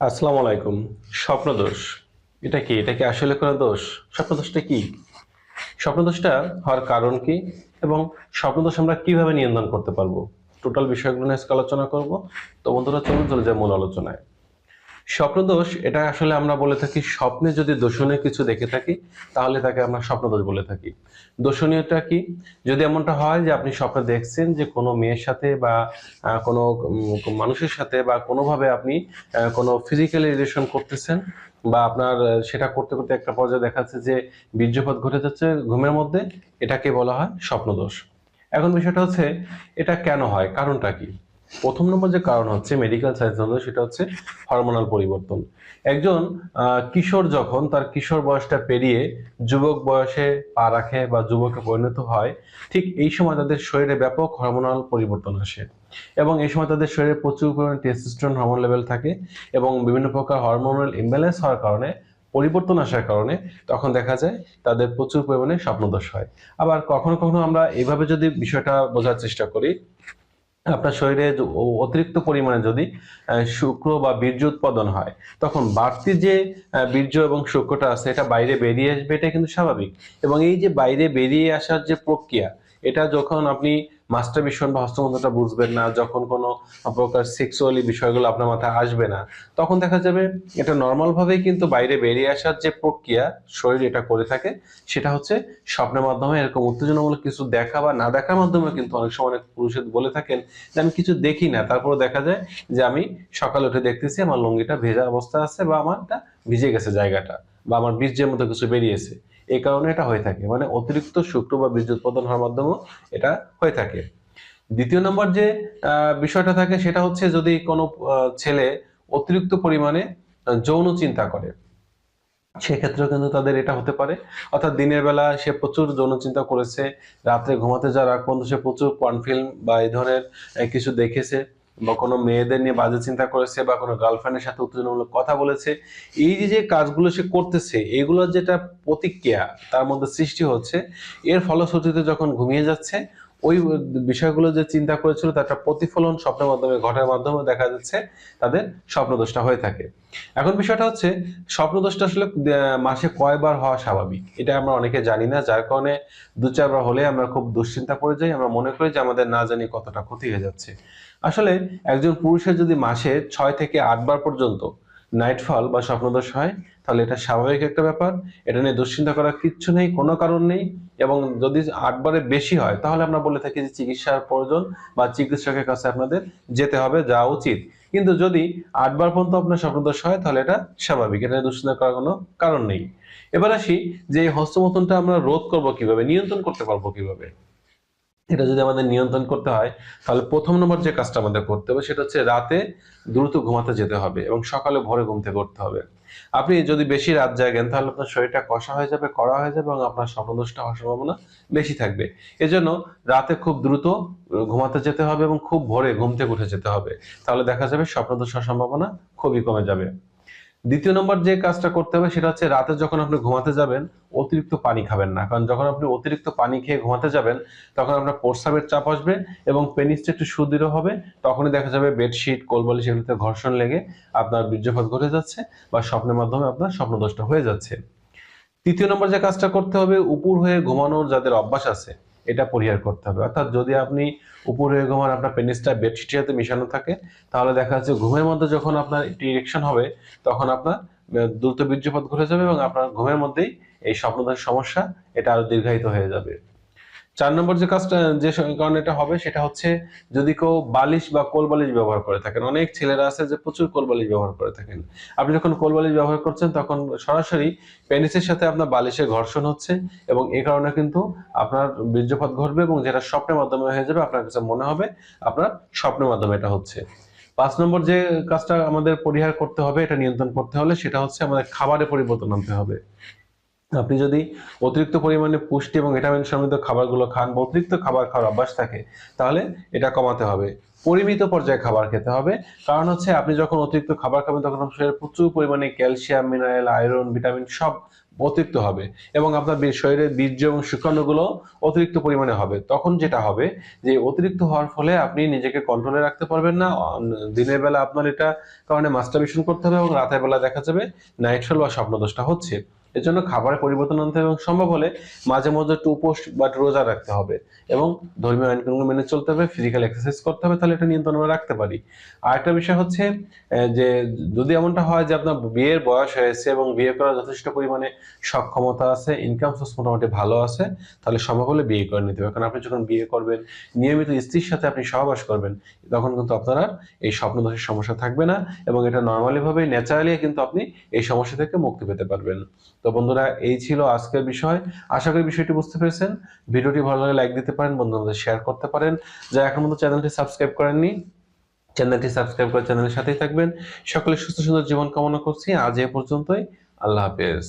আসসালামু আলাইকুম। স্বপ্নদোষ। এটা কি? এটা কি আসলে কোনো দোষ? স্বপ্নদোষটা কি? স্বপ্নদোষটা হওয়ার কারণ কি? এবং স্বপ্নদোষ আমরা কীভাবে নিয়ন্ত্রণ করতে পারব? টোটাল বিষয়গুলো নিয়ে আজকে আলোচনা করব। তো বন্ধুরা, চলুন, চলে যায় মূল আলোচনায়। স্বপ্নদোষ, এটা আসলে আমরা বলে থাকি, স্বপ্নে যদি দোষণীয় কিছু দেখে থাকি, তাহলে তাকে আমরা স্বপ্নদোষ বলে থাকি। দোষণীয়টা কি? যদি এমনটা হয় যে আপনি স্বপ্নে দেখছেন যে কোনো মেয়ের সাথে বা কোনো মানুষের সাথে বা কোনোভাবে আপনি কোনো ফিজিক্যালি রিলেশন করতেছেন বা আপনার সেটা করতে করতে একটা পর্যায়ে দেখা যাচ্ছে যে বীর্যপাত ঘটে যাচ্ছে ঘুমের মধ্যে, এটাকে বলা হয় স্বপ্নদোষ। এখন বিষয়টা হচ্ছে, এটা কেন হয়? কারণটা কি? প্রথম নম্বর যে কারণ হচ্ছে মেডিকেল সায়েন্স হলো, সেটা হচ্ছে হরমোনাল পরিবর্তন। একজন কিশোর যখন তার কিশোর বয়সটা পেরিয়ে যুবক বয়সে পা রাখে বা যুবকে পরিণত হয়, ঠিক এই সময় তাদের শরীরে ব্যাপক হরমোনাল পরিবর্তন আসে। এবং এই সময় তাদের শরীরে প্রচুর পরিমাণে টেস্টোস্টেরন হরমোন লেভেল থাকে এবং বিভিন্ন প্রকার হরমোনাল ইমব্যালেন্স হওয়ার কারণে, পরিবর্তন আসার কারণে তখন দেখা যায় তাদের প্রচুর পরিমাণে স্বপ্নদোষ হয়। আবার কখনো কখনো আমরা এইভাবে যদি বিষয়টা বোঝার চেষ্টা করি আপনার শরীরে অতিরিক্ত পরিমাণে যদি শুক্র বা বীর্য উৎপাদন হয়, তখন বাড়তি যে বীর্য এবং শুক্রটা আছে, এটা বাইরে বেরিয়ে আসবে এটা কিন্তু স্বাভাবিক। এবং এই যে বাইরে বেরিয়ে আসার যে প্রক্রিয়া, এটা যখন আপনি মাস্টারবেশন বা হস্তমন্ত্রটা বুঝবেন না, যখন কোনো প্রকার সেক্সুয়ালি বিষয়গুলো আপনার মাথায় আসবে না, তখন দেখা যাবে এটা নর্মাল ভাবেই কিন্তু বাইরে বেরিয়ে আসার যে প্রক্রিয়া শরীর এটা করে থাকে, সেটা হচ্ছে স্বপ্নের মাধ্যমে এরকম উত্তেজনামূলক কিছু দেখা বা না দেখার মাধ্যমে কিন্তু অনেক সময় অনেক পুরুষের বলে থাকেন যে আমি কিছু দেখি না। তারপরে দেখা যায় যে আমি সকালে উঠে দেখতেছি আমার লুঙ্গিটা ভেজা অবস্থা আছে বা আমারটা ভিজে গেছে জায়গাটা। বা আমার বীর্যের মতো কিছু বেরিয়েছে এই কারণে এটা হয়ে থাকে। মানে অতিরিক্ত শুক্র বা বীর্য উৎপাদন হওয়ার মাধ্যমেও এটা হয়ে থাকে। দ্বিতীয় নম্বর যে বিষয়টা থাকে সেটা হচ্ছে যদি কোনো ছেলে অতিরিক্ত পরিমাণে যৌন চিন্তা করে, সেক্ষেত্রেও কিন্তু তাদের এটা হতে পারে। অর্থাৎ দিনের বেলা সে প্রচুর যৌন চিন্তা করেছে, রাত্রে ঘুমাতে যাওয়ার আগ পর্যন্ত সে প্রচুর পর্ন ফিল্ম বা এই ধরনের কিছু দেখেছে। বা কোনো মেয়েদের নিয়ে বাজে চিন্তা করেছে বা কোনো গার্লফ্রেন্ডের সাথে উত্তেজনামূলক কথা বলেছে, এই যে যে কাজগুলো সে করতেছে এগুলোর যেটা প্রতিক্রিয়া তার মধ্যে সৃষ্টি হচ্ছে, এর ফলশ্রুতিতে যখন ঘুমিয়ে যাচ্ছে, ওই বিষয়গুলো যে চিন্তা করেছিল তার একটা প্রতিফলন স্বপ্নের মাধ্যমে ঘটার মাধ্যমে দেখা যাচ্ছে, তাদের স্বপ্নদোষটা হয়ে থাকে। এখন বিষয়টা হচ্ছে, স্বপ্নদোষটা আসলে মাসে কয়বার হওয়া স্বাভাবিক? এটা আমরা অনেকে জানি না, যার কারণে দু চারবার হলে আমরা খুব দুশ্চিন্তা পড়ে যাই, আমরা মনে করি যে আমাদের না জানি কতটা ক্ষতি হয়ে যাচ্ছে। আসলে একজন পুরুষের যদি মাসে ছয় থেকে আটবার পর্যন্ত নাইটফল বা স্বপ্নদোষ হয়, তাহলে এটা স্বাভাবিক একটা ব্যাপার। এটা নিয়ে দুশ্চিন্তা করার কিচ্ছু নেই, কোনো কারণ নেই। এবং যদি আটবারের বেশি হয়, তাহলে আমরা বলে থাকি যে চিকিৎসার প্রয়োজন বা চিকিৎসকের কাছে আপনাদের যেতে হবে, যাওয়া উচিত। কিন্তু যদি আটবার পর্যন্ত আপনার স্বপ্নদোষ হয়, তাহলে এটা স্বাভাবিক। এটা নিয়ে দুশ্চিন্তা করার কোনো কারণ নেই। এবার আসি যে হস্তমতনটা আমরা রোধ করব কীভাবে, নিয়ন্ত্রণ করতে পারব কীভাবে? এটা যদি আমাদের নিয়ন্ত্রণ করতে হয়, তাহলে প্রথম নম্বর যে কাজটা আমাদের করতে হবে সেটা হচ্ছে রাতে দ্রুত ঘুমাতে যেতে হবে এবং সকালে ভোরে ঘুম থেকে করতে হবে। আপনি যদি বেশি রাত জাগেন, তাহলে আপনার শরীরটা কষা হয়ে যাবে, কড়া হয়ে যাবে এবং আপনার স্বপ্নদোষটা হওয়ার সম্ভাবনা বেশি থাকবে। এজন্য রাতে খুব দ্রুত ঘুমাতে যেতে হবে এবং খুব ভোরে ঘুম থেকে উঠে যেতে হবে। তাহলে দেখা যাবে স্বপ্নদোষ হওয়ার সম্ভাবনা খুবই কমে যাবে। দ্বিতীয় নম্বর যে কাজটা করতে হবে সেটা হচ্ছে রাতে যখন আপনি ঘুমাতে যাবেন, অতিরিক্ত পানি খাবেন না। কারণ যখন আপনি অতিরিক্ত পানি খেয়ে ঘুমাতে যাবেন, তখন আপনার প্রস্রাবের চাপ আসবে এবং পেনিসটা একটু সুদৃঢ় হবে। তখনই দেখা যাবে বেডশিট, কোলবালিশ এগুলোতে ঘর্ষণ লেগে আপনার বীর্যপাত ঘটে যাচ্ছে বা স্বপ্নের মাধ্যমে আপনার স্বপ্নদোষটা হয়ে যাচ্ছে। তৃতীয় নম্বর যে কাজটা করতে হবে, উপর হয়ে ঘুমানোর যাদের অভ্যাস আছে এটা পরিহার করতে হবে। অর্থাৎ যদি আপনি উপরে ঘুমান, আপনার পেনিসটা বেডশিটের সাথে মিশানো থাকে, তাহলে দেখা যাচ্ছে ঘুমের মধ্যে যখন আপনার একটি ইরেকশন হবে, তখন আপনার দ্রুত বীর্যপাত ঘটে যাবে এবং আপনার ঘুমের মধ্যেই এই স্বপ্নদার সমস্যা, এটা আরও দীর্ঘায়িত হয়ে যাবে। চার নম্বর যে কাজটা, যে কারণে এটা হবে, সেটা হচ্ছে যদি কেউ বালিশ বা কোল বালিশ ব্যবহার করে থাকেন, অনেক ছেলেরা আছে যে প্রচুর কোল বালিশ ব্যবহার করে থাকেন। আপনি যখন কোল বালিশ ব্যবহার করছেন, তখন সরাসরি পেনিসের সাথে আপনার বালিশের ঘর্ষণ হচ্ছে এবং এই কারণে কিন্তু আপনার বীর্যপাত ঘটবে এবং যেটা স্বপ্নের মাধ্যমে হয়ে যাবে, আপনার কাছে মনে হবে, আপনার স্বপ্নের মাধ্যমে এটা হচ্ছে। পাঁচ নম্বর যে কাজটা আমাদের পরিহার করতে হবে, এটা নিয়ন্ত্রণ করতে হলে, সেটা হচ্ছে আমাদের খাবারে পরিবর্তন আনতে হবে। আপনি যদি অতিরিক্ত পরিমাণে পুষ্টি এবং ভিটামিন সমৃদ্ধ খাবারগুলো খান বা অতিরিক্ত খাবার খাওয়ার অভ্যাস থাকে, তাহলে এটা কমাতে হবে। পরিমিত পর্যায়ে খাবার খেতে হবে। কারণ হচ্ছে আপনি যখন অতিরিক্ত খাবার খাবেন, তখন শরীরে প্রচুর পরিমাণে ক্যালসিয়াম মিনারেল আয়রন ভিটামিন সব অতিরিক্ত হবে এবং আপনার শরীরের বীর্য এবং শুক্রাণুগুলো অতিরিক্ত পরিমাণে হবে। তখন যেটা হবে যে, অতিরিক্ত হওয়ার ফলে আপনি নিজেকে কন্ট্রোলে রাখতে পারবেন না। দিনের বেলা আপনার এটা কারণে মাস্টারবেশন করতে হবে এবং রাতের বেলা দেখা যাবে নাইট্রাল বা স্বপ্নদোষটা হচ্ছে। এর জন্য খাবারে পরিবর্তন আনতে হবে এবং সম্ভব হলে মাঝে মধ্যে একটু উপোস বা একটু রোজা রাখতে হবে। এবং ধর্মীয় আইনকানুন মেনে চলতে হবে ফিজিক্যাল এক্সারসাইজ করতে হবে, তাহলে এটা নিয়ন্ত্রণে আমরা রাখতে পারি। আরেকটা বিষয় হচ্ছে যে যদি এমনটা হয় যে আপনার বিয়ের বয়স হয়েছে এবং বিয়ে করার যথেষ্ট পরিমাণে সক্ষমতা আছে ইনকাম সোর্স মোটামুটি ভালো আছে, তাহলে সম্ভব হলে বিয়ে করে নিতে হবে। কারণ আপনি যখন বিয়ে করবেন, নিয়মিত স্ত্রীর সাথে আপনি সহবাস করবেন, তখন কিন্তু আপনারা আর এই স্বপ্নদোষের সমস্যা থাকবে না এবং এটা নর্মালি ভাবে ন্যাচারালি কিন্তু আপনি এই সমস্যা থেকে মুক্তি পেতে পারবেন। তো বন্ধুরা, এই ছিল আজকের বিষয়। আশা করি বিষয়টি বুঝতে পেরেছেন। ভিডিওটি ভালো লাগলে লাইক দিতে পারেন, বন্ধুদের শেয়ার করতে পারেন। যারা এখন মতো চ্যানেলটি সাবস্ক্রাইব করেননি চ্যানেলটি সাবস্ক্রাইব করে চ্যানেলের সাথেই থাকবেন। সকলে সুস্থ, সুন্দর জীবন কামনা করছি। আজ এ পর্যন্তই। আল্লাহ হাফেজ।